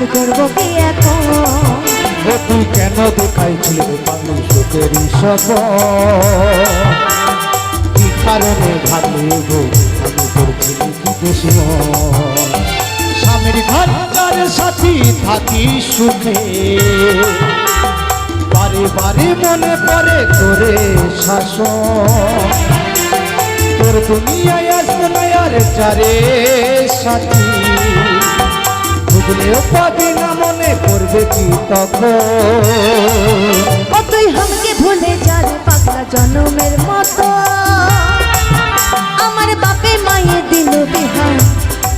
আমি করব কি এখন? তুই কেন দেখাইছিলি পাগলি সুখেরই সব কারণে ভাবলি গো আমি করছিলি কি দুশ্মন স্বামীর ঘর, তার সাথী থাকি সুখে। বারে বারে মনে পড়ে তোরে শাসন তোর দুনিয়ায় আসব না আর চারে সাথী। মনে করবে কি তখন? কতই তুই আমাকে ভুলে যাবে পাগলা জনমের মতো। আমার বাপে মায়ের দিল বিহার,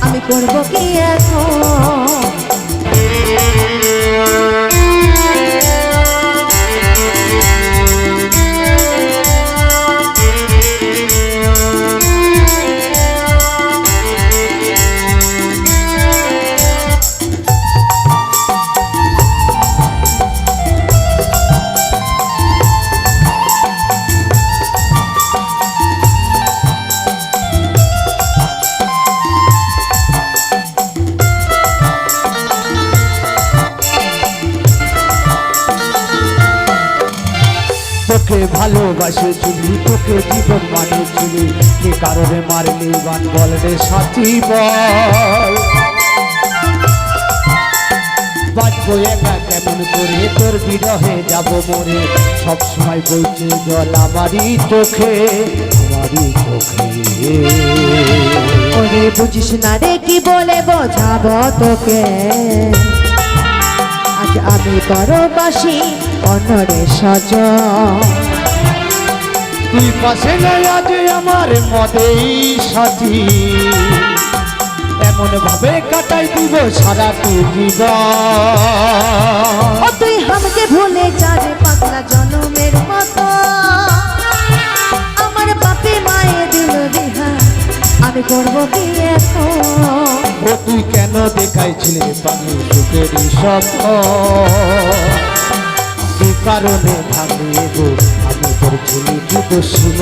আমি করব কি এখন? তোকে ভালোবাসে চুলি তোকে জীবন মানে চুলি কি কারণে মারলি বান বল রে সাথী বল। বাঁচবো একা কেমন করে? তোর বিরহে যাব মরে, সব সময় বইছে জল আমারই চোখে আমারই চোখে। ওরে বুঝিস না রে, কি বলে বোঝাবো তোকে? আজ আমি পরবাসী, অনরে সজ তুই পাশে নাই আজ আমার মদেই সাথী। এমন ভাবে কাটাই দিব সারাটি জীবন। ও তুই আমাকে ভুলে যাবে পাতলা জনমের মতো। আমার বাপে মায়ে দিল বিহার আমি করব কি ও তুই কেন দেখাইছিলি পানি সুখেরই স্বপ্ন? কি কারণে ভাঙিয়ে গো ঝুলি দুশ্মন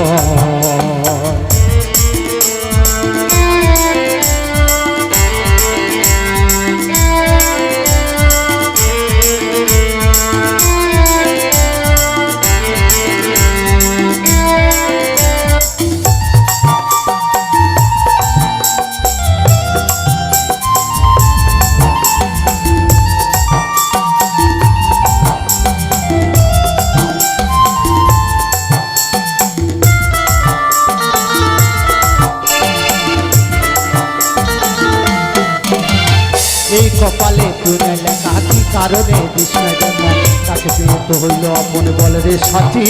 কারণে জন্ম তাকে পেয়ে হইল। আপন বল রে সাথী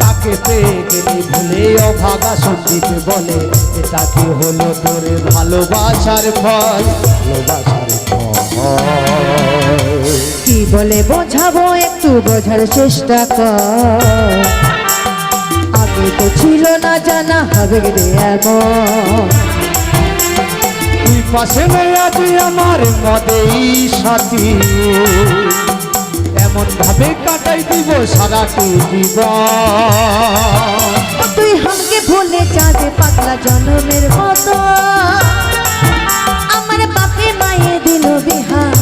তাকে পেয়ে গেলি ভুলে অভাগা সন্দীপ বলে, এটা কি হলো তোর ভালোবাসার ফল ভালোবাসার কি বলে বোঝাবো একটু বোঝার চেষ্টা কর। আগে তো ছিল না জানা হবে রে এমন। তুই পাশে আজ আমার মদেই সাথী। এমন ভাবে কাটাই দিব সারাটি জীবন। ও তুই আমাকে ভুলে যাবে পাতলা জন্মের মতো। আমার বাপে মায়ে দিল বিহার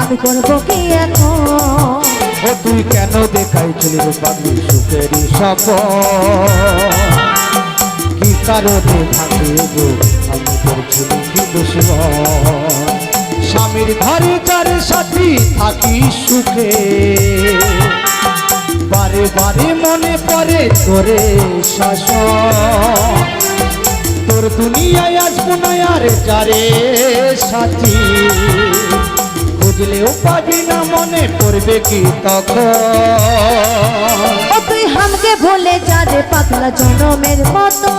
আমি করব কি এখন? ও তুই কেন দেখাইছিলি রে পাগলি সুখেরই সপ কি কারণে ভাঙিয়ে গো আমি স্বামীর ঘরে যার সাথী থাকি সুখে। বারে বারে মনে পড়ে তোরে শাসন। তোর দুনিয়ায় আসব না আর যারে সাথী। বুঝলেও পাবি না মনে পড়বে কি তখন। তুই আমাকে ভুলে যাবে পাতলা জনমের মতো।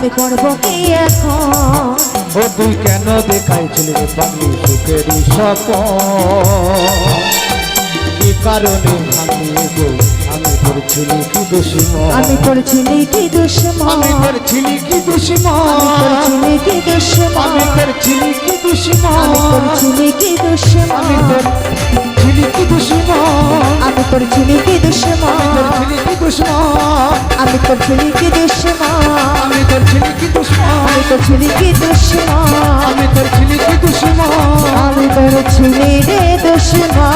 আমি করব কি এখন? ও তুই কেন দেখাইছিলি রে পাগলি সুখেরই স্বপ্ন? কি কারণে ভাঙিয়ে গো আমি তোর ছিলি কি দুশ্মন? আমি তোর ছিলি কি দুশ্মন? আমি তোর ছিলি কি দুশ্মন? তোর ছিলি কি দুশ্মন? আমি তোর ছিলি কি দুশ্মন? আমি তোর ছিলি কি দুশ্মন? আমি তোর ছিলি কি দুশ্মন? আমি তোর ছিলি কি দুশ্মন? আমি দুশ্মন। আমি তোর ছিলি কি দুশ্মন। আমি তোর ছিলি কি দুশ্মন। আমি তোর ছিলি কি দুশ্মন। আমি তোর ছিলি কি দুশ্মন। আমি তোর ছিলি রে দুশ্মন।